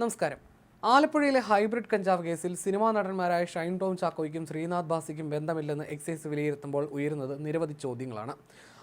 നമസ്കാരം. ആലപ്പുഴയിലെ ഹൈബ്രിഡ് കഞ്ചാവ് കേസിൽ സിനിമാ നടന്മാരായ ഷൈൻ ടോം ചാക്കോയ്ക്കും ശ്രീനാഥ് ബാസിക്കും ബന്ധമില്ലെന്ന് എക്സൈസ് വിലയിരുത്തുമ്പോൾ ഉയരുന്നത് നിരവധി ചോദ്യങ്ങളാണ്.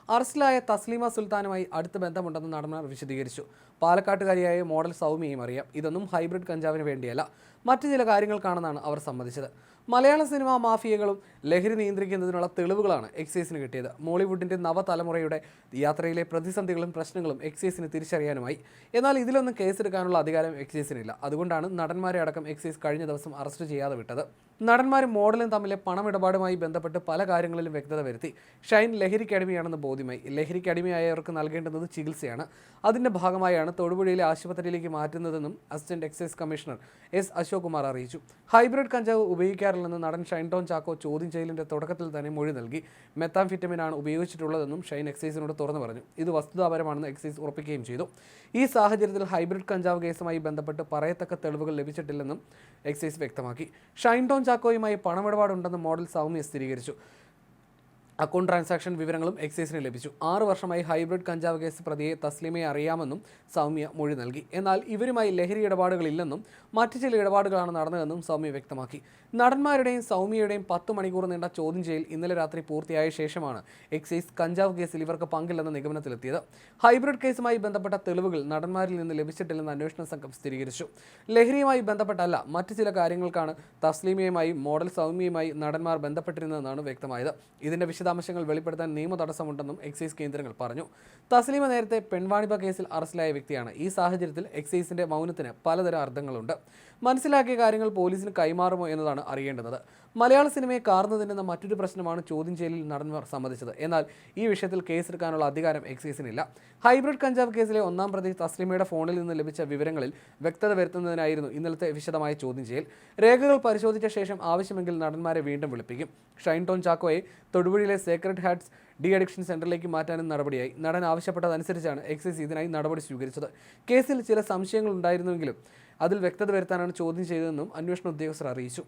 അറസ്റ്റിലായ തസ്ലീമ സുൽത്താനുമായി അടുത്ത ബന്ധമുണ്ടെന്ന് നടന്മാർ വിശദീകരിച്ചു. പാലക്കാട്ടുകാരിയായ മോഡൽ സൗമ്യയും അറിയാം. ഇതൊന്നും ഹൈബ്രിഡ് കഞ്ചാവിന് വേണ്ടിയല്ല. മറ്റു ചില കാര്യങ്ങൾക്കാണെന്നാണ് അവർ സമ്മതിച്ചത്. മലയാള സിനിമാ മാഫിയകളും ലഹരി നിയന്ത്രിക്കുന്നതിനുള്ള തെളിവുകളാണ് എക്സൈസിന് കിട്ടിയത്. മോളിവുഡിന്റെ നവതലമുറയുടെ യാത്രയിലെ പ്രതിസന്ധികളും പ്രശ്നങ്ങളും എക്സൈസിന് തിരിച്ചറിയാനുമായി. എന്നാൽ ഇതിലൊന്നും കേസെടുക്കാനുള്ള അധികാരം എക്സൈസിനില്ല. അതുകൊണ്ടാണ് നടന്മാരെ അടക്കം എക്സൈസ് കഴിഞ്ഞ ദിവസം അറസ്റ്റ് ചെയ്യാതെ വിട്ടത്. നടന്മാരും മോഡലും തമ്മിലെ പണമിടപാടുമായി ബന്ധപ്പെട്ട് പല കാര്യങ്ങളിലും വ്യക്തത വരുത്തി. ഷൈൻ ലഹരിക്ക് അടിമയാണെന്ന് ബോധ്യമായി ലഹരിക്ക് അടിമയായവർക്ക് നൽകേണ്ടുന്നത് ചികിത്സയാണ്. അതിന്റെ ഭാഗമായാണ് തൊടുപുഴയിലെ ആശുപത്രിയിലേക്ക് മാറ്റുന്നതെന്നും assistant excise commissioner S Ashok Kumar അറിയിച്ചു. ഹൈബ്രിഡ് കഞ്ചാവ് ഉപയോഗിക്കാറില്ലെന്ന് നടൻ ഷൈൻ ടോൺ ചാക്കോ ചോദ്യം ചെയ്യലിന്റെ തുടക്കത്തിൽ തന്നെ മൊഴി നൽകി. മെത്താംഫിറ്റമിനാണ് ഉപയോഗിച്ചിട്ടുള്ളതെന്നും ഷൈൻ എക്സൈസിനോട് തുറന്നു പറഞ്ഞു. ഇത് വസ്തുതാപരമാണെന്ന് എക്സൈസ് ഉറപ്പിക്കുകയും ചെയ്തു. ഈ സാഹചര്യത്തിൽ ഹൈബ്രിഡ് കഞ്ചാവ് കേസുമായി ബന്ധപ്പെട്ട് പറയത്തക്ക തെളിവുകൾ ലഭിച്ചിട്ടില്ലെന്നും എക്സൈസ് വ്യക്തമാക്കി. ഷൈൻ ടോൺ ചാക്കോയുമായി പണമിടപാടുണ്ടെന്ന് മോഡൽ സൗമ്യ സ്ഥിരീകരിച്ചു. അക്കൗണ്ട് ട്രാൻസാക്ഷൻ വിവരങ്ങളും എക്സൈസിന് ലഭിച്ചു. ആറ് വർഷമായി ഹൈബ്രിഡ് കഞ്ചാവ് കേസ് പ്രതിയെ തസ്ലിമയെ അറിയാമെന്നും സൗമ്യ മൊഴി നൽകി. എന്നാൽ ഇവരുമായി ലഹരി ഇടപാടുകളില്ലെന്നും മറ്റു ചില ഇടപാടുകളാണ് നടന്നതെന്നും സൗമ്യ വ്യക്തമാക്കി. നടന്മാരുടെയും സൗമ്യയുടെയും പത്ത് മണിക്കൂർ നീണ്ട ചോദ്യം ചെയ്യൽ ഇന്നലെ രാത്രി പൂർത്തിയായ ശേഷമാണ് എക്സൈസ് കഞ്ചാവ് കേസിൽ ഇവർക്ക് പങ്കില്ലെന്ന നിഗമനത്തിലെത്തിയത്. ഹൈബ്രിഡ് കേസുമായി ബന്ധപ്പെട്ട തെളിവുകൾ നടന്മാരിൽ നിന്ന് ലഭിച്ചിട്ടില്ലെന്ന് അന്വേഷണ സംഘം സ്ഥിരീകരിച്ചു. ലഹരിയുമായി ബന്ധപ്പെട്ടല്ല മറ്റു ചില കാര്യങ്ങൾക്കാണ് തസ്ലീമയുമായി മോഡൽ സൗമ്യയുമായി നടന്മാർ ബന്ധപ്പെട്ടിരുന്നതെന്നാണ് വ്യക്തമായത്. ഇതിന്റെ വിശദാംശങ്ങൾ വെളിപ്പെടുത്താൻ നിയമ തടസ്സമുണ്ടെന്നും എക്സൈസ് കേന്ദ്രങ്ങൾ പറഞ്ഞു. തസ്ലീമ നേരത്തെ പെൺവാണിഭ കേസിൽ അറസ്റ്റിലായ വ്യക്തിയാണ്. ഈ സാഹചര്യത്തിൽ എക്സൈസിന്റെ മൗനത്തിന് പലതരം അർത്ഥങ്ങളുണ്ട്. മനസ്സിലാക്കിയ കാര്യങ്ങൾ പോലീസിന് കൈമാറുമോ എന്നതാണ് അറിയേണ്ടത് മലയാള സിനിമയെ കാർന്നു തിന്നുന്ന മറ്റൊരു പ്രശ്നമാണ് ചോദ്യം ചെയ്യലിൽ നടന്മാർ സമ്മതിച്ചത്. എന്നാൽ ഈ വിഷയത്തിൽ കേസെടുക്കാനുള്ള അധികാരം എക്സൈസിനില്ല. ഹൈബ്രിഡ് കഞ്ചാവ് കേസിലെ ഒന്നാം പ്രതി തസ്ലീമയുടെ ഫോണിൽ നിന്ന് ലഭിച്ച വിവരങ്ങളിൽ വ്യക്തത വരുത്തുന്നതിനായിരുന്നു ഇന്നലത്തെ വിശദമായ ചോദ്യം ചെയ്യൽ. രേഖകൾ പരിശോധിച്ച ശേഷം ആവശ്യമെങ്കിൽ നടന്മാരെ വീണ്ടും വിളിപ്പിക്കും. ഷൈൻ ടോൺ ചാക്കോയെ തൊടുപുഴയിലെ സേക്രഡ് ഹാർട്സ് ഡി അഡിക്ഷൻ സെന്ററിലേക്ക് മാറ്റാനും നടപടിയായി. നടൻ ആവശ്യപ്പെട്ടതനുസരിച്ചാണ് എക്സൈസ് ഇതിനായി നടപടി സ്വീകരിച്ചത്. കേസിൽ ചില സംശയങ്ങൾ ഉണ്ടായിരുന്നുവെങ്കിലും അതിൽ വ്യക്തത വരുത്താനാണ് ചോദ്യം ചെയ്തതെന്നും അന്വേഷണ ഉദ്യോഗസ്ഥർ അറിയിച്ചു.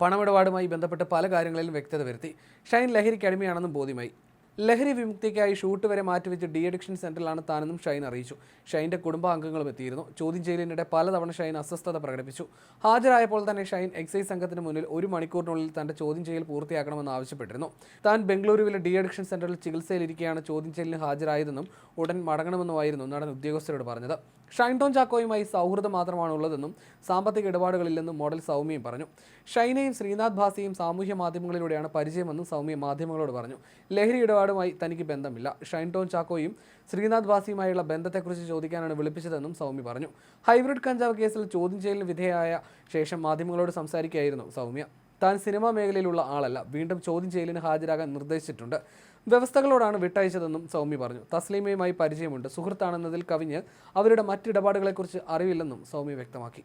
പണമിടപാടുമായി ബന്ധപ്പെട്ട് പല കാര്യങ്ങളിലും വ്യക്തത വരുത്തി. ഷൈൻ ലഹരിക്ക് അടിമയാണെന്നും ബോധ്യമായി. ലഹരി വിമുക്തിക്കായി ഷൂട്ട് വരെ മാറ്റിവെച്ച് ഡി അഡിക്ഷൻ സെന്ററിലാണ് താനെന്നും ഷൈൻ അറിയിച്ചു. ഷൈന്റെ കുടുംബാംഗങ്ങളും എത്തിയിരുന്നു. ചോദ്യം ചെയ്യലിനിടെ പലതവണ ഷൈൻ അസ്വസ്ഥത പ്രകടിപ്പിച്ചു. ഹാജരായപ്പോൾ തന്നെ ഷൈൻ എക്സൈസ് സംഘത്തിന് മുന്നിൽ ഒരു മണിക്കൂറിനുള്ളിൽ തന്റെ ചോദ്യം ചെയ്യൽ പൂർത്തിയാക്കണമെന്ന് ആവശ്യപ്പെട്ടിരുന്നു. താൻ ബംഗളൂരുവിലെ ഡി അഡിക്ഷൻ സെന്ററിൽ ചികിത്സയിലിരിക്കെയാണ് ചോദ്യം ചെയ്യലിന് ഹാജരായതെന്നും ഉടൻ മടങ്ങണമെന്നുമായിരുന്നു നടൻ ഉദ്യോഗസ്ഥരോട് പറഞ്ഞത്. ഷൈൻ ടോൺ ചാക്കോയുമായി സൗഹൃദം മാത്രമാണുള്ളതെന്നും സാമ്പത്തിക ഇടപാടുകളില്ലെന്നും മോഡൽ സൗമ്യയും പറഞ്ഞു. ഷൈനയും ശ്രീനാഥ് ഭാസിയും സാമൂഹ്യ മാധ്യമങ്ങളിലൂടെയാണ് പരിചയമെന്നും സൗമ്യ മാധ്യമങ്ങളോട് പറഞ്ഞു. ലഹരി ഇടപാടുമായി തനിക്ക് ബന്ധമില്ല. ഷൈൻ ടോൺ ചാക്കോയും ശ്രീനാഥ് ഭാസിയുമായുള്ള ബന്ധത്തെക്കുറിച്ച് ചോദിക്കാനാണ് വിളിപ്പിച്ചതെന്നും സൗമ്യ പറഞ്ഞു. ഹൈബ്രിഡ് കഞ്ചാവ് കേസിൽ ചോദ്യം ചെയ്യലിന് വിധേയായ ശേഷം മാധ്യമങ്ങളോട് സംസാരിക്കുകയായിരുന്നു സൗമ്യ. താൻ സിനിമാ മേഖലയിലുള്ള ആളല്ല. വീണ്ടും ചോദ്യം ചെയ്യലിന് ഹാജരാകാൻ നിർദ്ദേശിച്ചിട്ടുണ്ട്. വ്യവസ്ഥകളോടാണ് വിട്ടയച്ചതെന്നും സൗമ്യ പറഞ്ഞു. തസ്ലീമയുമായി പരിചയമുണ്ട്. സുഹൃത്താണെന്നതിൽ കവിഞ്ഞ് അവരുടെ മറ്റിടപാടുകളെക്കുറിച്ച് അറിവില്ലെന്നും സൗമ്യ വ്യക്തമാക്കി.